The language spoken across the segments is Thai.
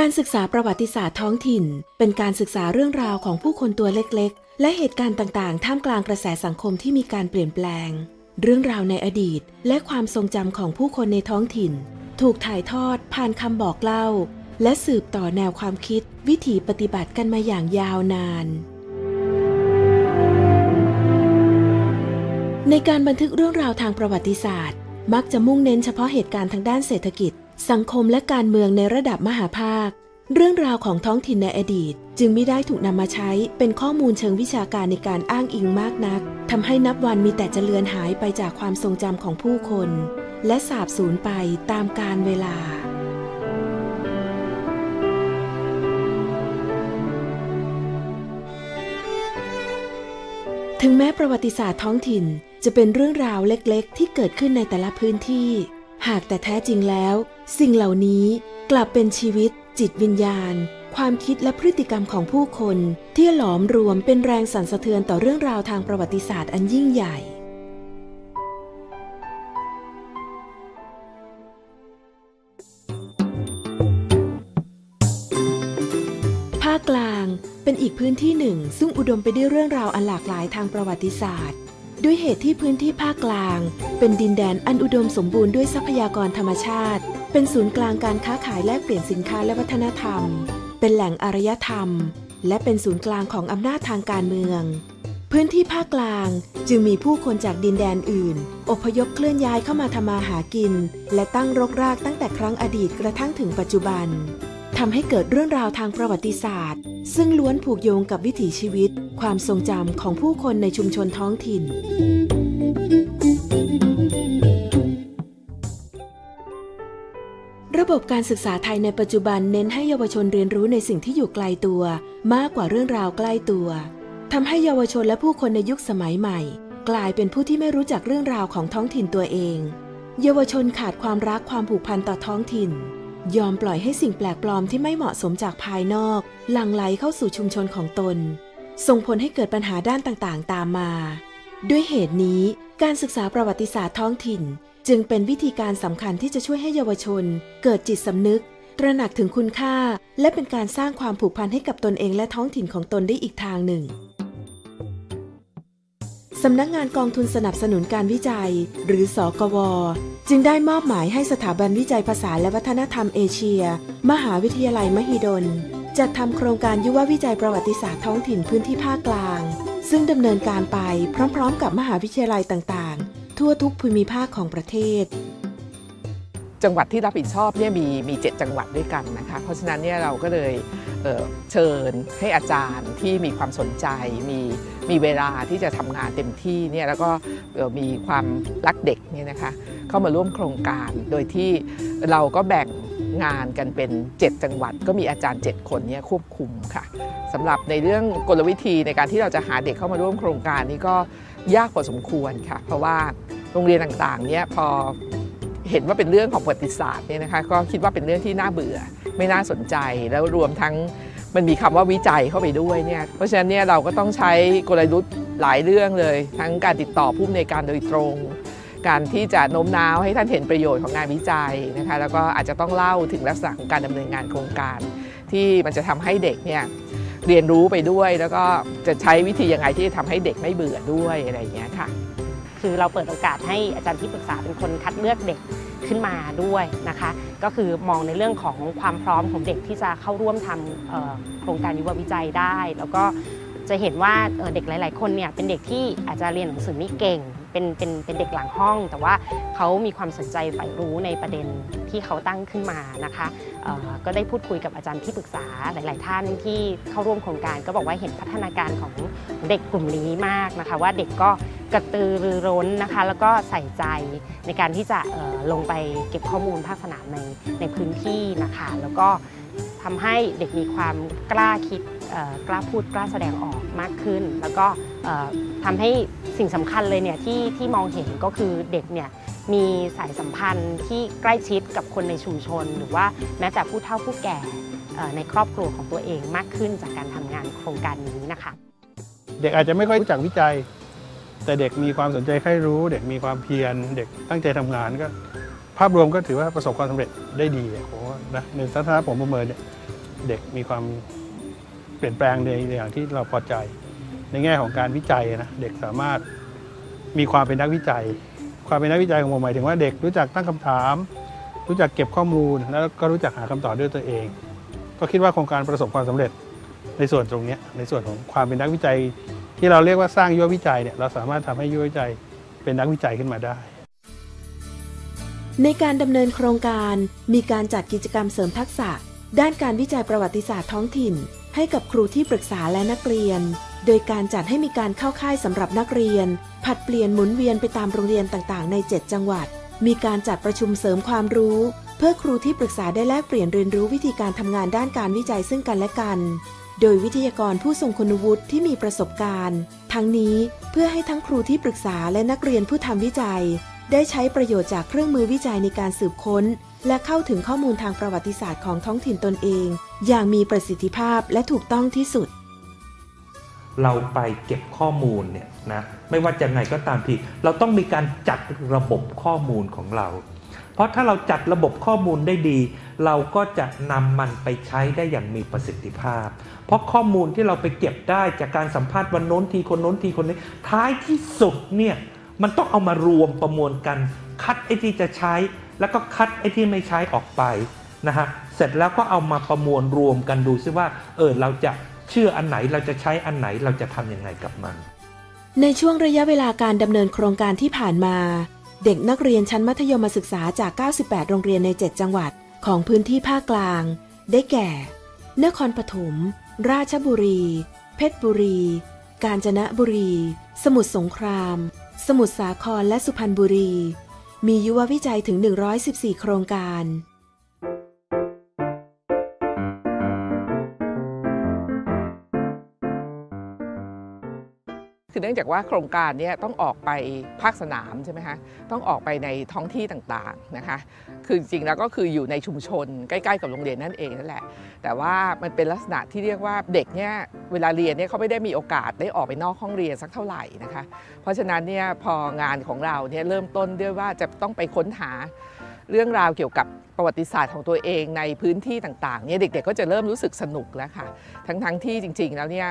การศึกษาประวัติศาสตร์ท้องถิ่น เป็นการศึกษาเรื่องราวของผู้คนตัวเล็ก ๆ และเหตุการณ์ต่าง ๆ ท่ามกลางกระแสสังคมที่มีการเปลี่ยนแปลง เรื่องราวในอดีตและความทรงจำของผู้คนในท้องถิ่น ถูกถ่ายทอดผ่านคำบอกเล่า และสืบต่อแนวความคิด วิถีปฏิบัติกันมาอย่างยาวนาน ในการบันทึกเรื่องราวทางประวัติศาสตร์ มักจะมุ่งเน้นเฉพาะเหตุการณ์ทางด้านเศรษฐกิจ สังคมและการเมืองในระดับมหาภาค เรื่องราวของท้องถิ่นในอดีต จึงไม่ได้ถูกนำมาใช้เป็นข้อมูลเชิงวิชาการในการอ้างอิงมากนักทำให้นับวันมีแต่จะเลือนหายไปจากความทรงจำของผู้คน และสาบสูญไปตามกาลเวลา ถึงแม้ประวัติศาสตร์ท้องถิ่นจะเป็นเรื่องราวเล็กๆ ที่เกิดขึ้นในแต่ละพื้นที่ หากแต่แท้จริงแล้ว สิ่งเหล่านี้กลับเป็นชีวิตจิตวิญญาณ ความคิดและพฤติกรรมของผู้คนที่หลอมรวมเป็นแรงสั่นสะเทือนต่อเรื่องราวทางประวัติศาสตร์อันยิ่งใหญ่ ภาคกลางเป็นอีกพื้นที่หนึ่ง ซึ่งอุดมไปด้วยเรื่องราวอันหลากหลายทางประวัติศาสตร์ ด้วยเหตุที่พื้นที่ภาคกลาง เป็นดินแดนอันอุดมสมบูรณ์ด้วยทรัพยากรธรรมชาติ เป็นศูนย์กลางการค้าขายแลกเปลี่ยนสินค้าและวัฒนธรรม เป็นแหล่งอารยธรรม และเป็นศูนย์กลางของอำนาจทางการเมือง พื้นที่ภาคกลางจึงมีผู้คนจากดินแดนอื่น อพยพเคลื่อนย้ายเข้ามาทำมาหากิน และตั้งรกรากตั้งแต่ครั้งอดีตกระทั่งถึงปัจจุบันทำให้เกิดเรื่องราวทางประวัติศาสตร์ ซึ่งล้วนผูกโยงกับวิถีชีวิต ความทรงจำของผู้คนในชุมชนท้องถิ่น ระบบการศึกษาไทยในปัจจุบันเน้นให้เยาวชนเรียนรู้ในสิ่งที่อยู่ไกลตัว มากกว่าเรื่องราวใกล้ตัวทำให้เยาวชนและผู้คนในยุคสมัยใหม่ กลายเป็นผู้ที่ไม่รู้จักเรื่องราวของท้องถิ่นตัวเอง เยาวชนขาดความรักความผูกพันต่อท้องถิ่น ยอมปล่อยให้สิ่งแปลกปลอมที่ไม่เหมาะสมจากภายนอกหลั่งไหลเข้าสู่ชุมชนของตน ส่งผลให้เกิดปัญหาด้านต่างๆ ตามมา ด้วยเหตุนี้การศึกษาประวัติศาสตร์ท้องถิ่น จึงเป็นวิธีการสำคัญที่จะช่วยให้เยาวชน เกิดจิตสำนึก ตระหนักถึงคุณค่า และเป็นการสร้างความผูกพันให้กับตนเองและท้องถิ่นของตนได้อีกทางหนึ่งสำนักงานกองทุนสนับสนุนการวิจัย หรือสอกว จึงได้มอบหมายให้สถาบันวิจัยภาษาและวัฒนธรรมเอเชีย มหาวิทยาลัยมหิดลจัดทำโครงการยุววิจัยประวัติศาสตร์ท้องถิ่นพื้นที่ภาคกลาง ซึ่งดำเนินการไปพร้อม ๆ กับมหาวิทยาลัยต่างๆ ทั่วทุกภูมิภาคของประเทศ จังหวัดที่รับผิดชอบเนี่ยมีมีเจ็ดจังหวัดด้วยกันนะคะ เพราะฉะนั้นเนี่ยเราก็เลยเเชิญให้อาจารย์ที่มีความสนใจมีมีเวลาที่จะทำงานเต็มที่เนี่ยแล้วก็มีความรักเด็กเนี่ยนะคะเข้ามาร่วมโครงการ โดยที่เราก็แบ่ง งานกันเป็น 7 จังหวัด ก็มีอาจารย์ 7 คนนี่ยควบคุมค่ะสำหรับในเรื่องกลวิธีในการที่เราจะหาเด็กเข้ามาร่วมโครงการนี้ก็ยากพอสมควรค่ะ เพราะว่าโรงเรียนต่างๆเนี่ยพอเห็นว่าเป็นเรื่องของประวัติศาสตร์เนี่ยนะคะก็คิดว่าเป็นเรื่องที่น่าเบื่อ ไม่น่าสนใจแล้วรวมทั้งมันมีคำว่าวิจัยเข้าไปด้วยเนี่ยเพราะฉะนั้นเนี่ยเราก็ต้องใช้กลยุทธ์หลายเรื่องเลย ทั้งการติดต่อผู้อำนวยการโดยตรง การที่จะโน้มน้าวให้ท่านเห็นประโยชน์ของงานวิจัยนะคะแล้วก็อาจจะต้องเล่าถึงลักษณะของการดำเนินงานโครงการ ที่มันจะทำให้เด็กเนี่ยเรียนรู้ไปด้วย แล้วก็จะใช้วิธียังไงที่จะทำให้เด็กไม่เบื่อด้วยอะไรอย่างเงี้ยค่ะคือเราเปิดโอกาสให้อาจารย์ที่ปรึกษาเป็นคนคัดเลือกเด็กขึ้นมาด้วยนะคะ ก็คือมองในเรื่องของความพร้อมของเด็กที่จะเข้าร่วมทำโครงการยุววิจัยได้ แล้วก็ จะเห็นว่าเด็กหลาย ๆ คนเนี่ยเป็นเด็กที่อาจจะเรียนหนังสือไม่เก่ง เป็นเป็นเป็นเด็กหลังห้อง แต่ว่าเขามีความสนใจใฝ่รู้ในประเด็นที่เขาตั้งขึ้นมานะคะก็ได้พูดคุยกับอาจารย์ที่ปรึกษาหลาย ๆ ท่านที่เข้าร่วมโครงการ ก็บอกว่าเห็นพัฒนาการของเด็กกลุ่มนี้มากนะคะ ว่าเด็กก็กระตือรือร้นนะคะ แล้วก็ใส่ใจในการที่จะลงไปเก็บข้อมูลภาคสนามในในพื้นที่นะคะ แล้วก็ทำให้เด็กมีความกล้าคิด กล้าพูดกล้าแสดงออกมากขึ้น แล้วก็ทำให้สิ่งสำคัญเลยเนี่ยที่ที่มองเห็นก็คือเด็กเนี่ยมีสายสัมพันธ์ที่ใกล้ชิดกับคนในชุมชน หรือว่าแม้แต่ผู้เฒ่าผู้แก่ในครอบครัวของตัวเองมากขึ้นจากการทำงานโครงการนี้นะคะ เด็กอาจจะไม่ค่อยรู้จักวิจัย แต่เด็กมีความสนใจใคร่รู้ เด็กมีความเพียรเด็กตั้งใจทำงานก็ ภาพรวมก็ถือว่าประสบความสำเร็จได้ดีอะผมว่านะในทัศนะผมประเมินเนี่ยเด็กมีความ เปลี่ยนแปลงในอย่างที่เราพอใจ ในแง่ของการวิจัยนะเด็กสามารถมีความเป็นนักวิจัย ความเป็นนักวิจัยของผมหมายถึงว่าเด็กรู้จักตั้งคำถาม รู้จักเก็บข้อมูลแล้วก็รู้จักหาคำตอบด้วยตัวเอง ก็คิดว่าโครงการประสบความสำเร็จในส่วนตรงนี้ในส่วนของความเป็นนักวิจัย ที่เราเรียกว่าสร้างยุววิจัยเนี่ยเราสามารถทำให้ยุววิจัยเป็นนักวิจัยขึ้นมาได้ ในการดำเนินโครงการมีการจัดกิจกรรมเสริมทักษะ ด้านการวิจัยประวัติศาสตร์ท้องถิ่น ให้กับครูที่ปรึกษาและนักเรียน โดยการจัดให้มีการเข้าค่ายสำหรับนักเรียน ผัดเปลี่ยนหมุนเวียนไปตามโรงเรียนต่างๆ ใน 7 จังหวัด มีการจัดประชุมเสริมความรู้ เพื่อครูที่ปรึกษาได้แลกเปลี่ยนเรียนรู้วิธีการทำงานด้านการวิจัยซึ่งกันและกัน โดยวิทยากรผู้ทรงคุณวุฒิที่มีประสบการณ์ ทั้งนี้เพื่อให้ทั้งครูที่ปรึกษาและนักเรียนผู้ทำวิจัย ได้ใช้ประโยชน์จากเครื่องมือวิจัยในการสืบค้น และเข้าถึงข้อมูลทางประวัติศาสตร์ของท้องถิ่นตนเอง อย่างมีประสิทธิภาพและถูกต้องที่สุด เราไปเก็บข้อมูลเนี่ยนะไม่ว่าจะไงก็ตามทีเราต้องมีการจัดระบบข้อมูลของเรา เพราะถ้าเราจัดระบบข้อมูลได้ดี เราก็จะนำมันไปใช้ได้อย่างมีประสิทธิภาพ เพราะข้อมูลที่เราไปเก็บได้จากการสัมภาษณ์วันโน้นทีคนโน้นทีคนนี้ท้ายที่สุดเนี่ยมันต้องเอามารวมประมวลกัน คัดไอ้ที่จะใช้ แล้วก็คัดไอ้ที่ไม่ใช้ออกไปนะฮะเสร็จแล้วก็เอามาประมวลรวมกันดูซิว่าเออเราจะเชื่ออันไหนเราจะใช้อันไหนเราจะทำยังไงกับมัน ในช่วงระยะเวลาการดำเนินโครงการที่ผ่านมา เด็กนักเรียนชั้นมัธยมศึกษาจาก 98 โรงเรียนใน 7 จังหวัดของพื้นที่ภาคกลาง ได้แก่ นครปฐม ราชบุรี เพชรบุรี กาญจนบุรี สมุทรสงคราม สมุทรสาครและสุพรรณบุรี มียุววิจัยถึง 114 โครงการ คือเนื่องจากว่าโครงการนี้ต้องออกไปภาคสนามใช่ไหมคะต้องออกไปในท้องที่ต่างๆนะคะ คือจริงแล้วก็คืออยู่ในชุมชนใกล้ๆกับโรงเรียนนั่นเองนั่นแหละ แต่ว่ามันเป็นลักษณะที่เรียกว่าเด็กเนี่ยเวลาเรียนเนี่ยเขาไม่ได้มีโอกาสได้ออกไปนอกห้องเรียนสักเท่าไหร่นะคะ เพราะฉะนั้นเนี่ยพองานของเราเนี่ยเริ่มต้นด้วยว่าจะต้องไปค้นหาเรื่องราวเกี่ยวกับ ประวัติศาสตร์ของตัวเองในพื้นที่ต่างๆเนี่ยเด็กๆก็จะเริ่มรู้สึกสนุกแล้วค่ะ ทั้งๆที่จริง ๆ แล้วเนี่ย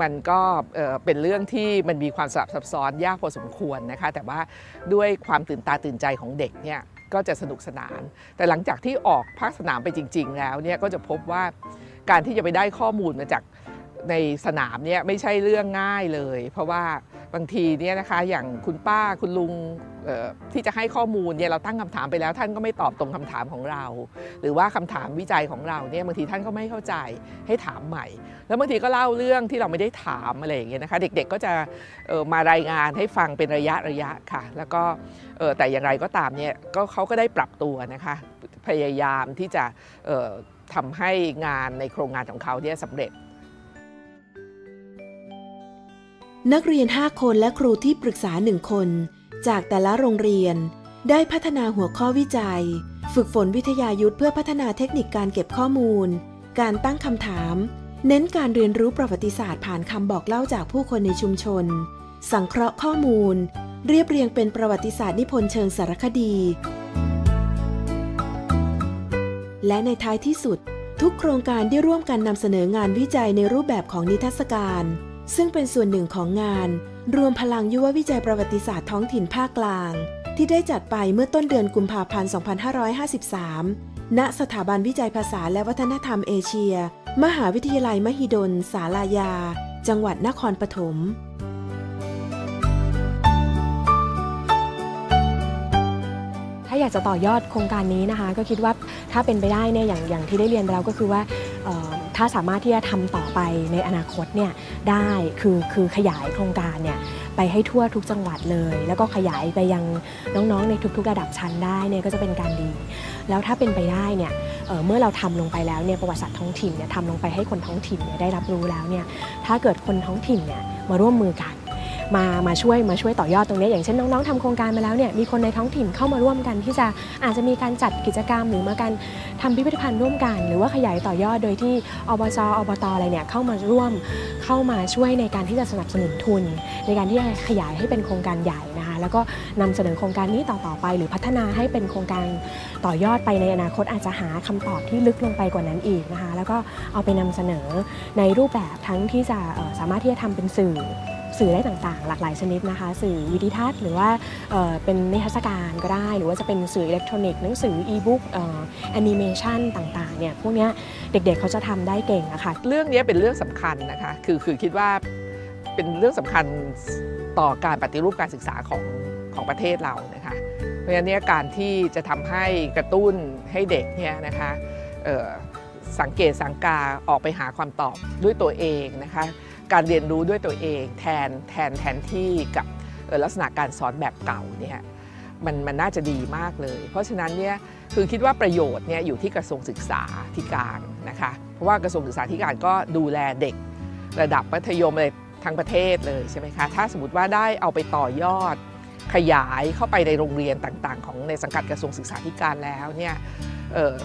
มันก็เอ่อเป็นเรื่องที่มันมีความสลับซับซ้อนยากพอสมควรนะคะ แต่ว่าด้วยความตื่นตาตื่นใจของเด็กเนี่ยก็จะสนุกสนาน แต่หลังจากที่ออกภาคสนามไปจริง ๆ แล้วเนี่ยก็จะพบว่าการที่จะไปได้ข้อมูลมาจาก ในสนามเนี่ยไม่ใช่เรื่องง่ายเลย เพราะว่าบางทีเนี่ยนะคะอย่างคุณป้าคุณลุงที่จะให้ข้อมูลเนี่ยเราตั้งคำถามไปแล้วท่านก็ไม่ตอบตรงคำถามของเรา หรือว่าคำถามวิจัยของเราเนี่ยบางทีท่านก็ไม่เข้าใจให้ถามใหม่ แล้วบางทีก็เล่าเรื่องที่เราไม่ได้ถามอะไรอย่างเงี้ยนะคะเด็กๆก็จะมารายงานให้ฟังเป็นระยะระยะค่ะ แล้วก็แต่อย่างไรก็ตามเนี่ยก็เขาก็ได้ปรับตัวนะคะพยายามที่จะเอ่อทำให้งานในโครงงานของเขาเนี่ยสำเร็จ นักเรียน 5 คนและครูที่ปรึกษา1คน จากแต่ละโรงเรียน ได้พัฒนาหัวข้อวิจัย ฝึกฝนวิทยายุทธเพื่อพัฒนาเทคนิคการเก็บข้อมูล การตั้งคำถาม เน้นการเรียนรู้ประวัติศาสตร์ผ่านคำบอกเล่าจากผู้คนในชุมชน สังเคราะห์ข้อมูล เรียบเรียงเป็นประวัติศาสตร์นิพนธ์เชิงสารคดี และในท้ายที่สุด ทุกโครงการได้ร่วมกันนำเสนองานวิจัยในรูปแบบของนิทรรศการ ซึ่งเป็นส่วนหนึ่งของงาน รวมพลังยุววิจัยประวัติศาสตร์ท้องถิ่นภาคกลาง ที่ได้จัดไปเมื่อต้นเดือนกุมภาพันธ์ 2553 ณ สถาบันวิจัยภาษาและวัฒนธรรมเอเชีย มหาวิทยาลัยมหิดล สาลายา จังหวัดนครปฐมถ้าอยากจะต่อยอดโครงการนี้นะคะ ก็คิดว่าถ้าเป็นไปได้เนี่ยอย่างอย่างที่ได้เรียนไปแล้วก็คือว่า ถ้าสามารถที่จะทำต่อไปในอนาคตเนี่ยได้คือคือขยายโครงการเนี่ยไปให้ทั่วทุกจังหวัดเลย แล้วก็ขยายไปยังน้องๆในทุกๆ ระดับชั้นได้เนี่ยก็จะเป็นการดี แล้วถ้าเป็นไปได้เนี่ยเออเมื่อเราทำลงไปแล้วเนี่ยประวัติศาสตร์ท้องถิ่นเนี่ยทำลงไปให้คนท้องถิ่นเนี่ยได้รับรู้แล้วเนี่ยถ้าเกิดคนท้องถิ่นเนี่ยมาร่วมมือกัน มามาช่วยมาช่วยต่อยอดตรงนี้อย่างเช่นน้องๆทำโครงการมาแล้วเนี่ยมีคนในท้องถิ่นเข้ามาร่วมกัน ที่จะอาจจะมีการจัดกิจกรรม หรือมาการทำพิพิธภัณฑ์ร่วมกัน หรือว่าขยายต่อยอดโดยที่อบจอบตอะไรเนี่ยเข้ามาร่วมเข้ามาช่วยในการที่จะสนับสนุนทุน ในการที่จะขยายให้เป็นโครงการใหญ่นะคะแล้วก็นำเสนอโครงการนี้ต่อๆไป หรือพัฒนาให้เป็นโครงการต่อยอดไปในอนาคตอาจจะหาคำตอบที่ลึกลงไปกว่านั้นอีกนะคะแล้วก็เอาไปนำเสนอในรูปแบบทั้งที่จะสามารถที่จะทำเป็นสื่อ สื่อได้ต่างๆ หลากหลายชนิดนะคะ สื่อวิดิทัศน์หรือว่าเเป็นนิทรรศการก็ได้ หรือว่าจะเป็นสื่ออิเล็กทรอนิกส์หนังสืออีบุ๊กแอนิเมชันต่างๆเนี่ยพวกนี้เด็กๆเขาจะทำได้เก่งอะคะเรื่องนี้เป็นเรื่องสำคัญนะคะคือคือคิดว่าเป็นเรื่องสำคัญต่อการปฏิรูปการศึกษาของของประเทศเรานะคะเพราะฉะนั้นเนี่ยการที่จะทำให้กระตุ้นให้เด็กเนี่ยนะคะสังเกตสังกาออกไปหาความตอบด้วยตัวเองนะคะ การเรียนรู้ด้วยตัวเองแทนแทนแทนที่กับลักษณะการสอนแบบเก่าเนี่ยมันมันน่าจะดีมากเลย เพราะฉะนั้นเนี่ยคือคิดว่าประโยชน์เนี่ยอยู่ที่กระทรวงศึกษาธิการนะคะเพราะว่ากระทรวงศึกษาธิการก็ดูแลเด็ก ระดับมัธยมเลยทั้งประเทศเลยใช่ไหมคะถ้าสมมติว่าได้เอาไปต่อยอด ขยายเข้าไปในโรงเรียนต่างๆ ของในสังกัดกระทรวงศึกษาธิการแล้วเนี่ยเอ่อ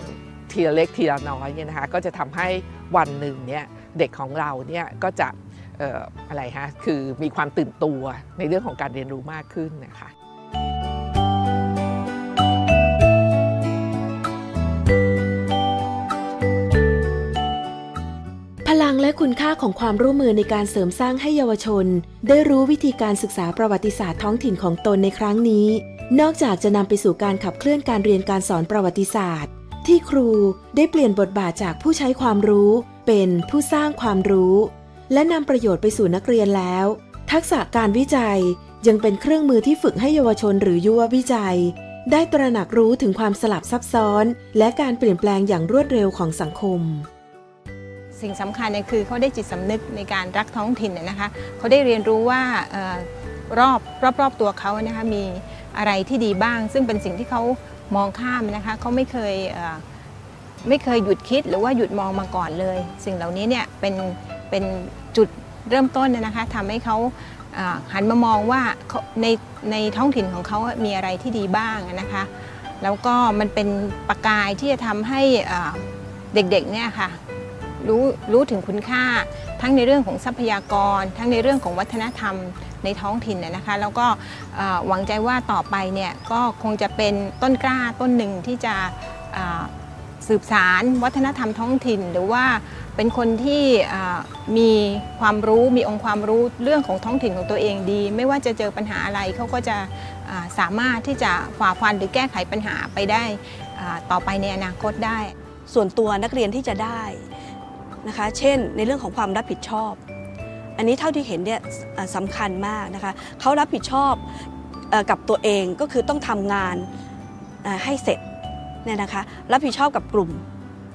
ทีละเล็กทีละน้อยเนี่ยนะคะก็จะทำให้วันหนึ่งเนี่ยเด็กของเราเนี่ยก็จะ อะไรฮะคือมีความตื่นตัวในเรื่องของการเรียนรู้มากขึ้นนะคะพลังและคุณค่าของความร่วมมือในการเสริมสร้างให้เยาวชน ได้รู้วิธีการศึกษาประวัติศาสตร์ท้องถิ่นของตนในครั้งนี้ นอกจากจะนำไปสู่การขับเคลื่อนการเรียนการสอนประวัติศาสตร์ ที่ครูได้เปลี่ยนบทบาทจากผู้ใช้ความรู้ เป็นผู้สร้างความรู้ และนำประโยชน์ไปสู่นักเรียนแล้ว ทักษะการวิจัยยังเป็นเครื่องมือที่ฝึกให้เยาวชนหรือยุววิจัย ได้ตระหนักรู้ถึงความสลับซับซ้อน และการเปลี่ยนแปลงอย่างรวดเร็วของสังคม สิ่งสำคัญเนี่ยคือเขาได้จิตสำนึกในการรักท้องถิ่นนะคะเขาได้เรียนรู้ว่ารอบรอบรอบตัวเขานะคะมีอะไรที่ดีบ้าง ซึ่งเป็นสิ่งที่เขามองข้ามนะคะเขาไม่เคยไม่เคยหยุดคิดหรือว่าหยุดมองมาก่อนเลย สิ่งเหล่านี้เนี่ยเป็น เป็นจุดเริ่มต้นนะคะทำให้เขาหันมามองว่าในในท้องถิ่นของเขามีอะไรที่ดีบ้างนะคะ แล้วก็มันเป็นประกายที่จะทำให้เด็กๆเนี่ยค่ะรู้รู้ถึงคุณค่าทั้งในเรื่องของทรัพยากร ทั้งในเรื่องของวัฒนธรรมในท้องถิ่นนะคะ แล้วก็หวังใจว่าต่อไปเนี่ยก็คงจะเป็นต้นกล้าต้นหนึ่งที่จะสืบสารวัฒนธรรมท้องถิ่น หรือว่า เป็นคนที่มีความรู้มีองค์ความรู้เรื่องของท้องถิ่นของตัวเองดี ไม่ว่าจะเจอปัญหาอะไรเขาก็จะสามารถที่จะฝ่าฟันหรือแก้ไขปัญหาไปได้ต่อไปในอนาคตได้ ส่วนตัวนักเรียนที่จะได้นะคะ เช่น ในเรื่องของความรับผิดชอบ อันนี้เท่าที่เห็นเนี่ยสำคัญมากนะคะเขารับผิดชอบกับตัวเองก็คือต้องทำงานให้เสร็จเนี่ยนะคะ รับผิดชอบกับกลุ่ม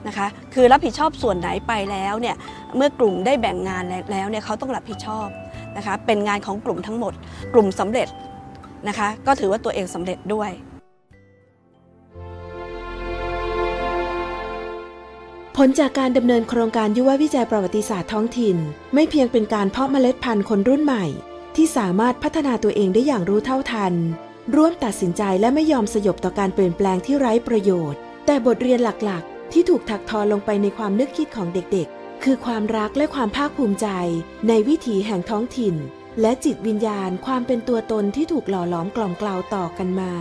นะคะคือรับผิดชอบส่วนไหนไปแล้วเนี่ยเมื่อกลุ่มได้แบ่งงานแล้วเนี่ยเขาต้องรับผิดชอบนะคะเป็นงานของกลุ่มทั้งหมด กลุ่มสำเร็จนะคะก็ถือว่าตัวเองสำเร็จด้วย ผลจากการดำเนินโครงการยุววิจัยประวัติศาสตร์ท้องถิ่น ไม่เพียงเป็นการเพาะเมล็ดพันธุ์คนรุ่นใหม่ ที่สามารถพัฒนาตัวเองได้อย่างรู้เท่าทัน ร่วมตัดสินใจและไม่ยอมสยบต่อการเปลี่ยนแปลงที่ไร้ประโยชน์ แต่บทเรียนหลักๆ ที่ถูกถักทอลงไปในความนึกคิดของเด็กๆ คือความรักและความภาคภูมิใจ ในวิถีแห่งท้องถิ่น และจิตวิญญาณความเป็นตัวตนที่ถูกหล่อหลอมกล่อมกล่าวต่อกันมา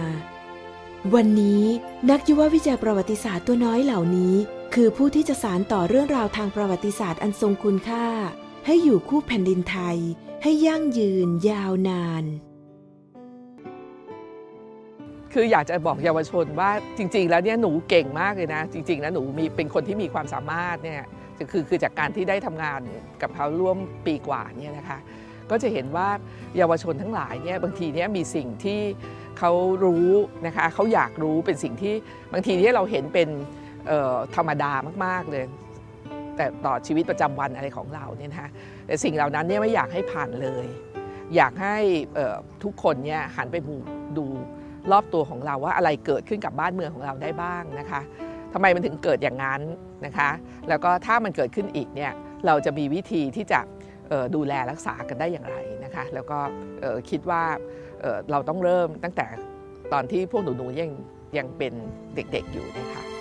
วันนี้นักยุววิจัยประวัติศาสตร์ตัวน้อยเหล่านี้ คือผู้ที่จะสานต่อเรื่องราวทางประวัติศาสตร์อันทรงคุณค่า ให้อยู่คู่แผ่นดินไทย ให้ยั่งยืนยาวนาน คืออยากจะบอกเยาวชนว่าจริง ๆ แล้วเนี่ยหนูเก่งมากเลยนะ จริง ๆ แล้วหนูมีเป็นคนที่มีความสามารถเนี่ยคือคือจากการที่ได้ทำงานกับเขาร่วมปีกว่าเนี่ยนะคะก็จะเห็นว่าเยาวชนทั้งหลายเนี่ยบางทีเนี่ยมีสิ่งที่เขารู้นะคะเขาอยากรู้เป็นสิ่งที่บางทีที่เราเห็นเป็นธรรมดามาก ๆ เลย แต่ต่อชีวิตประจำวันอะไรของเราเนี่ยนะคะแต่สิ่งเหล่านั้นเนี่ยไม่อยากให้ผ่านเลย อยากให้ทุกคนเนี่ยหันไปดู รอบตัวของเราว่าอะไรเกิดขึ้นกับบ้านเมืองของเราได้บ้างนะคะทำไมมันถึงเกิดอย่างนั้นนะคะ แล้วก็ถ้ามันเกิดขึ้นอีกเนี่ยเราจะมีวิธีที่จะดูแลรักษากันได้อย่างไรนะคะ แล้วก็คิดว่าเราต้องเริ่มตั้งแต่ตอนที่พวกหนูๆยังยังเป็นเด็กๆอยู่นะคะ